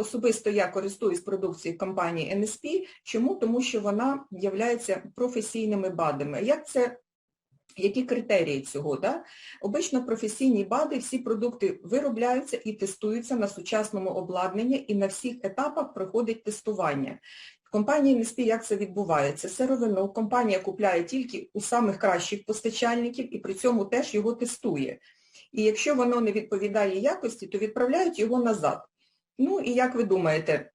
особисто я користуюсь продукцією компанії NSP. Чому? Тому що вона є професійними БАДами. Як це які критерії цього? Да? Обично професійні БАДи, всі продукти виробляються і тестуються на сучасному обладнанні і на всіх етапах проходить тестування. В компанії NSP як це відбувається? Сировину компанія купляє тільки у самих кращих постачальників і при цьому теж його тестує. І якщо воно не відповідає якості, то відправляють його назад. Ну і як ви думаєте,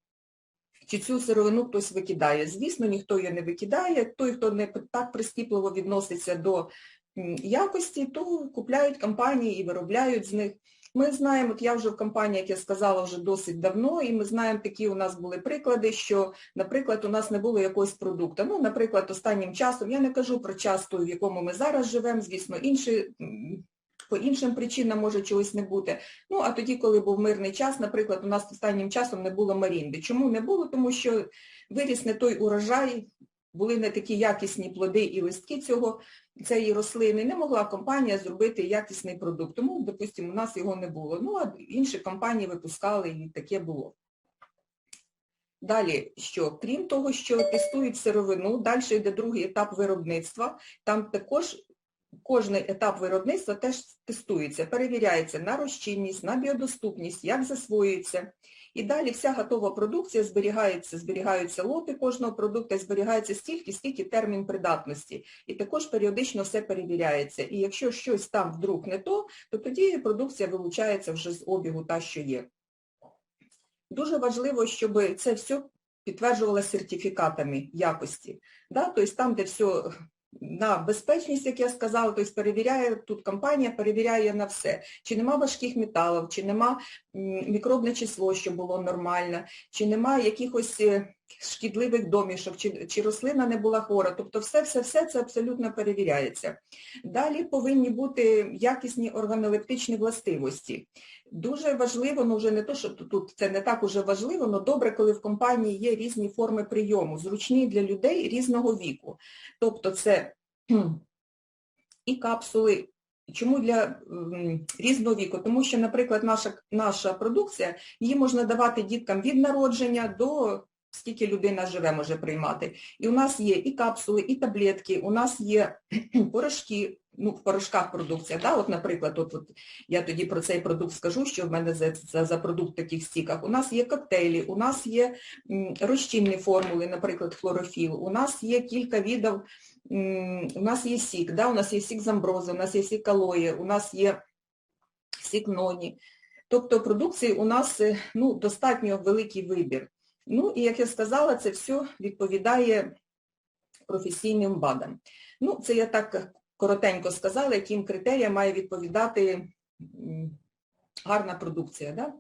чи цю сировину хтось викидає? Звісно, ніхто її не викидає. Той, хто не так прискіпливо відноситься до якості, то купляють компанії і виробляють з них. Ми знаємо, от я вже в компанії, як я сказала, вже досить давно, і ми знаємо, такі у нас були приклади, що, наприклад, у нас не було якогось продукту. Ну, наприклад, останнім часом, я не кажу про час той, в якому ми зараз живемо, звісно, інші по іншим причинам може чогось не бути. Ну, а тоді, коли був мирний час, наприклад, у нас останнім часом не було марінди. Чому не було? Тому що виріс не той урожай, були не такі якісні плоди і листки цього, цієї рослини, не могла компанія зробити якісний продукт. Тому, допустимо, у нас його не було. Ну, а інші компанії випускали і таке було. Далі, що крім того, що тестують сировину, далі йде другий етап виробництва, там також кожний етап виробництва теж тестується, перевіряється на розчинність, на біодоступність, як засвоюється. І далі вся готова продукція зберігається, зберігаються лоти кожного продукту, зберігається стільки, скільки термін придатності. І також періодично все перевіряється. І якщо щось там вдруг не то, то тоді продукція вилучається вже з обігу та, що є. Дуже важливо, щоб це все підтверджувалося сертифікатами якості. Да? Тобто там, де все на безпечність, як я сказала, тобто перевіряє, тут компанія перевіряє на все. Чи нема важких металів, чи нема мікробне число, що було нормально, чи нема якихось е, шкідливих домішок, чи, чи рослина не була хвора. Тобто все-все-все це абсолютно перевіряється. Далі повинні бути якісні органолептичні властивості. Дуже важливо, ну вже не то, що тут це не так уже важливо, але добре, коли в компанії є різні форми прийому, зручні для людей різного віку. Тобто це і капсули. Чому для різного віку? Тому що, наприклад, наша наша продукція, її можна давати діткам від народження до скільки людина живе, може приймати. І у нас є і капсули, і таблетки, у нас є порошки, ну, в порошках продукція. Да? От, Наприклад, от, от я тоді про цей продукт скажу, що в мене за, за, за продукт в таких стіках. У нас є коктейлі, у нас є розчинні формули, наприклад, хлорофіл, у нас є кілька видів, у нас є сік, да? у нас є сік з амбрози, у нас є сік алої, у нас є сік ноні. Тобто продукції у нас е, ну, достатньо великий вибір. Ну і, як я сказала, це все відповідає професійним БАДам. Ну, це я так коротенько сказала, яким критеріям має відповідати гарна продукція. Да?